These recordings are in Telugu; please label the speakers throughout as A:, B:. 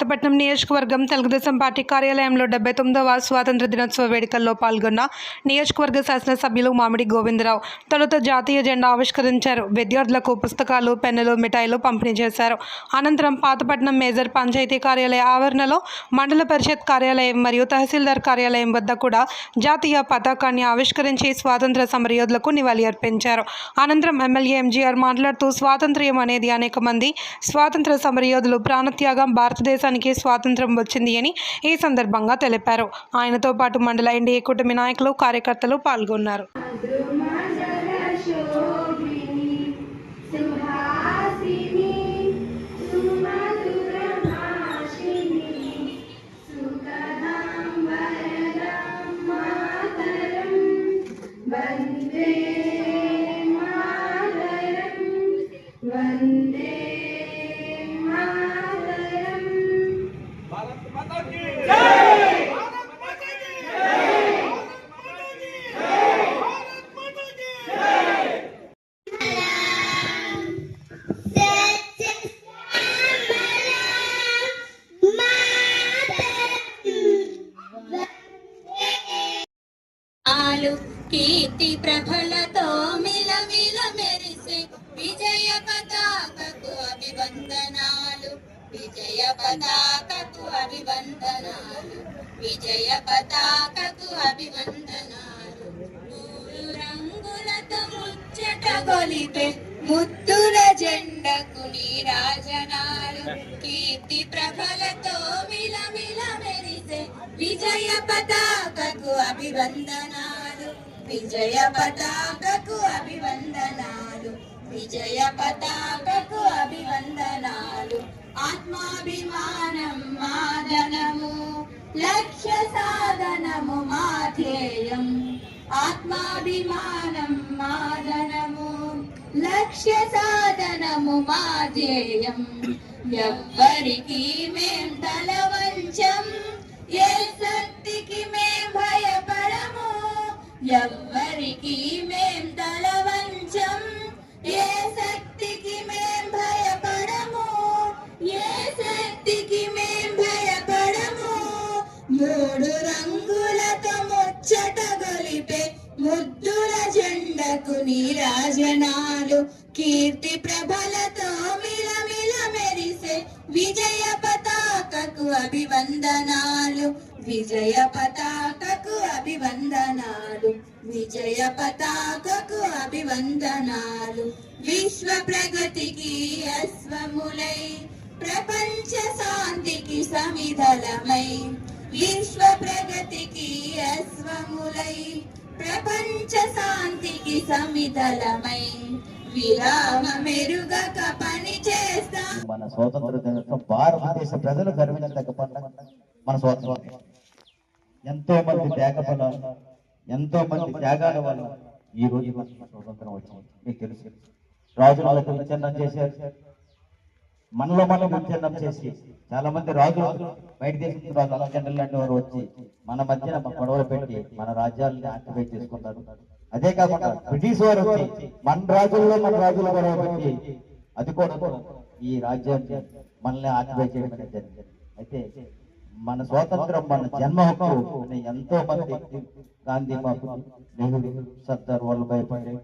A: పాతపట్నం నియోజకవర్గం తెలుగుదేశం పార్టీ కార్యాలయంలో డెబ్బై తొమ్మిదవ స్వాతంత్ర దినోత్సవ వేడుకల్లో పాల్గొన్న నియోజకవర్గ శాసనసభ్యులు మామిడి గోవిందరావు. తొలుత జాతీయ జెండా ఆవిష్కరించారు. విద్యార్థులకు పుస్తకాలు పెన్నులు మిఠాయిలు పంపిణీ చేశారు. అనంతరం పాతపట్నం మేజర్ పంచాయతీ కార్యాలయ ఆవరణలో మండల పరిషత్ కార్యాలయం మరియు తహసీల్దార్ కార్యాలయం వద్ద కూడా జాతీయ పతాకాన్ని ఆవిష్కరించి స్వాతంత్ర సమరయోధులకు నివాళి అర్పించారు. అనంతరం ఎమ్మెల్యే ఎంజీఆర్ మాట్లాడుతూ స్వాతంత్ర్యం అనేది అనేక మంది స్వాతంత్ర సమరయోధులు ప్రాణత్యాగం రాష్ట్రానికి స్వాతంత్రం వచ్చింది అని ఈ సందర్భంగా తెలిపారు. ఆయనతో పాటు మండల ఎన్డీఏ కూటమి నాయకులు కార్యకర్తలు పాల్గొన్నారు.
B: సింహాసిని
C: ఆలు కీర్తి ప్రభలతో మిలమిల మెరిసే విజయ పతాకకు అభివందనాలు. విజయ పతాకకు అభివందనాలు. విజయ పతాకకు అభివందనాలు. మూడు రంగులతో ముచ్చట గొలిపే ముద్దుల జెండకు నీరాజనాలు. కీర్తి ప్రభలతో మిలమిల మెరిసే విజయ పతాకకు అభివందనాలు. విజయ పతాకకు అభివందనాలు. విజయ పతాకకు అభివందనాలు. ఆత్మాభిమానం మాదనము లక్ష్య సాధనము మాధేయం ఆత్మాభిమానం మాదనము లక్ష్య సాధనము మాధేయం ఎవ్వరికీ మే కిరణాలు కీర్తి ప్రభలతో మిలమిల మెరిసే విజయ పతాకకు అభివందనాలు. విజయ పతాకకు అభివందనాలు. విజయ పతాకకు అభివందనాలు. విశ్వ ప్రగతికి అశ్వములై ప్రపంచ శాంతికి సమిధలమై. విశ్వ ప్రగతికి అశ్వములై ప్రపంచ శాంతికి సమితలమై విరామ మెరుగక పని చేస్తాం.
D: మన స్వాతంత్ర దినోత్సవం భారతదేశ ప్రజలు గర్వించదగ్గ పండుగ. మన స్వాతంత్రం. ఎంతో మంది త్యాగ ఫలాలు ఎంతో మంది త్యాగాల వల్ల ఈ రోజు మనకు స్వాతంత్రం వచ్చింది. మీకు తెలుసు. రాజులకు విచ్ఛిన్నం చేశారు. మనలో మనం విచ్ఛిన్నం చేసి చాలా మంది రాజులు బయట దేశం రాజు జనరల్ లాంటి వారు వచ్చి మన మధ్యన గొడవలు పెట్టి మన రాజ్యాలని ఆక్యుపై చేసుకుంటారు. అదే కాకుండా బ్రిటిష్ వారు వచ్చి మన రాజుల్లో మన రాజుల గొడవ పెట్టి అది కూడా ఈ రాజ్యాన్ని మనల్ని ఆక్యుపై చేయడం అనేది జరిగింది. అయితే మన స్వాతంత్రం మన జన్మ హక్కు ఎంతో మంది గాంధీ బాబు నెహ్రూ సర్దార్ వల్లభాయ్ పటేల్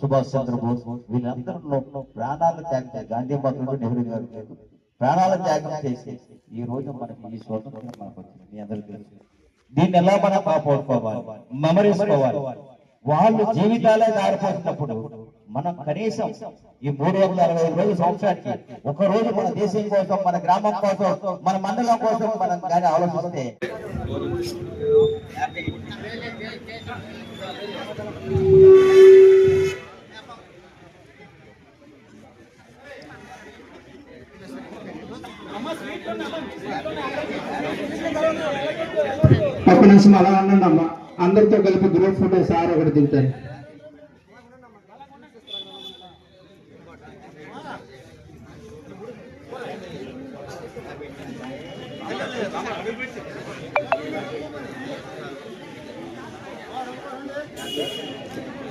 D: సుభాష్ చంద్రబోస్ వీళ్ళందరిలో ప్రాణాలు త్యాగం గాంధీ మాత్రుడు నెహ్రూ గారు లేదు ప్రాణాల త్యాగం చేసి ఈ రోజు మనకి ఈ స్వతంత్రం మనకు వచ్చింది. మీ అందరికీ తెలుసు. దీన్ని ఎలా మనం కాపాడుకోవాలి? మెమరీసుకోవాలి వాళ్ళు జీవితాలే దారిపోతున్నప్పుడు మనం కనీసం ఈ మూడు వందల అరవై ఐదు రోజుల సంవత్సరానికి ఒక రోజు మన దేశం కోసం మన గ్రామం కోసం మన మండలం కోసం మనం కానీ ఆలోచిస్తే Thank you.
E: ఒక్క నిమిషం అలా అనండి అమ్మ. అందరితో కలిపి గ్రూప్ ఫోటో సార్ ఒకటి దిగుతాయి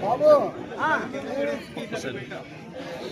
E: బాబు.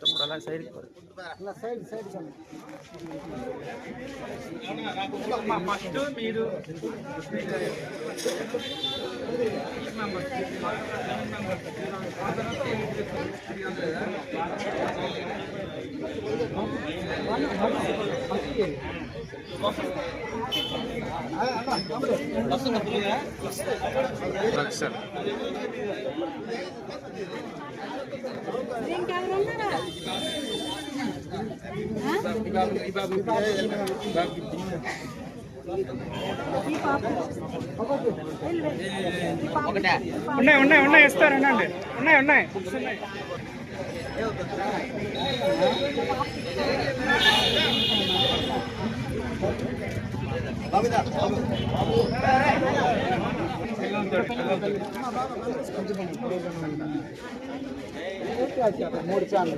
E: తమ్ముడు అలా సైడ్ ఫస్ట్ మీరు లక్షలు ఉన్నాయి ఉన్నాయి ఉన్నాయి ఇస్తారండి ఉన్నాయి ఉన్నాయి బుక్స్ ఉన్నాయి. 갑니다. మూడు చాలు